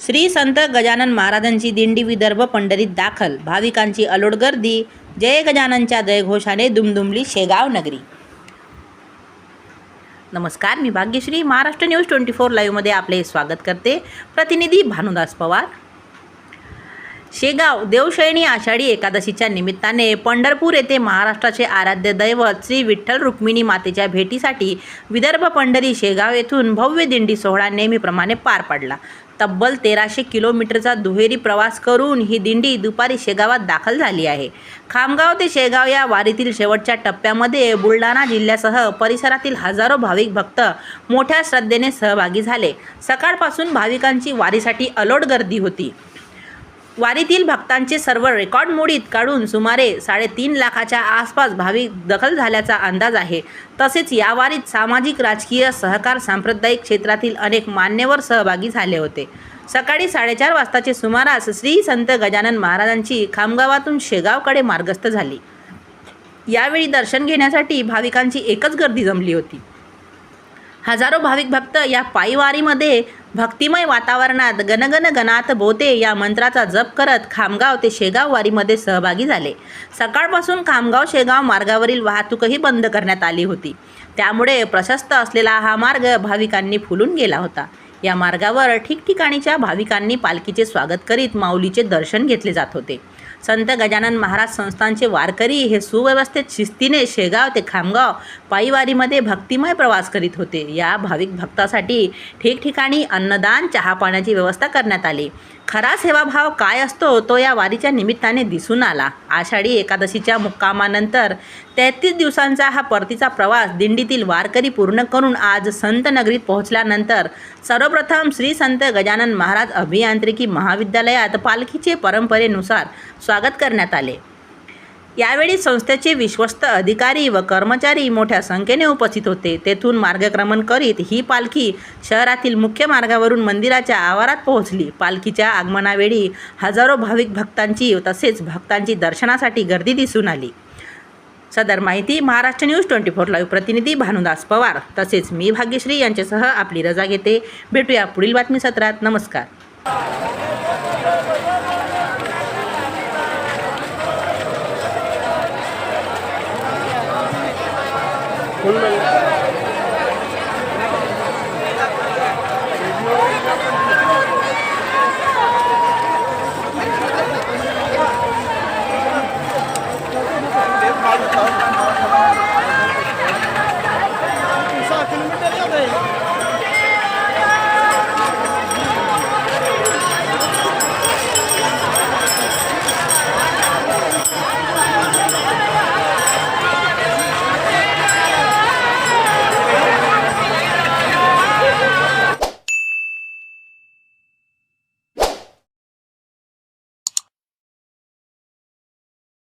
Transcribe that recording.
श्री संत गजानन महाराजांची दिंडी विदर्भ पंढरीत दाखल. भाविकांची अलोट गर्दी. जय गजाननच्या जयघोषाने दुमदुमली शेगाव नगरी. नमस्कार मी Bhagyashree. Maharashtra news twenty four लाईव्हमध्ये आपले स्वागत करते. प्रतिनिधी भानुदास पवार. शेगाव देवशयनी आषाढी एकादशीच्या निमित्ताने पंढरपूर येथे महाराष्ट्राचे आराध्य दैवत श्री विठ्ठल रुक्मिणी मातेच्या भेटीसाठी विदर्भ पंढरी शेगाव येथून भव्य दिंडी सोहळा नेहमीप्रमाणे पार पडला. तब्बल तेराशे किलोमीटरचा दुहेरी प्रवास करून ही दिंडी दुपारी शेगावात दाखल झाली आहे. खामगाव ते शेगाव या वारीतील शेवटच्या टप्प्यामध्ये बुलढाणा जिल्ह्यासह परिसरातील हजारो भाविक भक्त मोठ्या श्रद्धेने सहभागी झाले. सकाळपासून भाविकांची वारीसाठी अलोट गर्दी होती. वारीतील भक्तांचे सर्व रेकॉर्ड मोडीत काढून सुमारे साडेतीन लाखाच्या आसपास भाविक दखल झाल्याचा अंदाज आहे. तसेच या वारीत सामाजिक राजकीय सहकार सांप्रदायिक क्षेत्रातील अनेक मान्यवर सहभागी झाले होते. सकाळी साडेचार वाजताचे सुमारास श्री संत गजानन महाराजांची खामगावातून शेगावकडे मार्गस्थ झाली. यावेळी दर्शन घेण्यासाठी भाविकांची एकच गर्दी जमली होती. हजारो भाविक भक्त या पायीवारीमध्ये भक्तिमय वातावरणात गणगण गणात बोते या मंत्राचा जप करत खामगाव ते शेगाव वारीमध्ये सहभागी झाले. सकाळपासून खामगाव शेगाव मार्गावरील वाहतूकही बंद करण्यात आली होती. त्यामुळे प्रशस्त असलेला हा मार्ग भाविकांनी फुलून गेला होता. या मार्गावर ठिकठिकाणीच्या भाविकांनी पालखीचे स्वागत करीत माऊलीचे दर्शन घेतले जात होते. संत गजानन महाराज संस्थानचे वारकरी हे सुव्यवस्थित शिस्तीने शेगाव ते खामगाव पायीवारीमध्ये भक्तिमय प्रवास करीत होते. या भाविक भक्तासाठी ठिकठिकाणी अन्नदान चहा पाण्याची व्यवस्था करण्यात आली. खरा सेवाभाव काय असतो तो या वारीच्या निमित्ताने दिसून आला. आषाढी एकादशीच्या मुक्कामानंतर तेहतीस दिवसांचा हा परतीचा प्रवास दिंडीतील वारकरी पूर्ण करून आज संत नगरीत पोहोचल्यानंतर सर्वप्रथम श्री संत गजानन महाराज अभियांत्रिकी महाविद्यालयात पालखीचे परंपरेनुसार स्वागत करण्यात आले. यावेळी संस्थेचे विश्वस्त अधिकारी व कर्मचारी मोठ्या संख्येने उपस्थित होते. तेथून मार्गक्रमण करीत ही पालखी शहरातील मुख्य मार्गावरून मंदिराच्या आवारात पोहोचली. पालखीच्या आगमनावेळी हजारो भाविक भक्तांची तसेच भक्तांची दर्शनासाठी गर्दी दिसून आली. सदर माहिती Maharashtra news twenty four live प्रतिनिधी भानुदास पवार. तसेच मी भाग्यश्री यांच्यासह आपली रजा घेते. भेटूया पुढील बातमी सत्रात नमस्कार. 골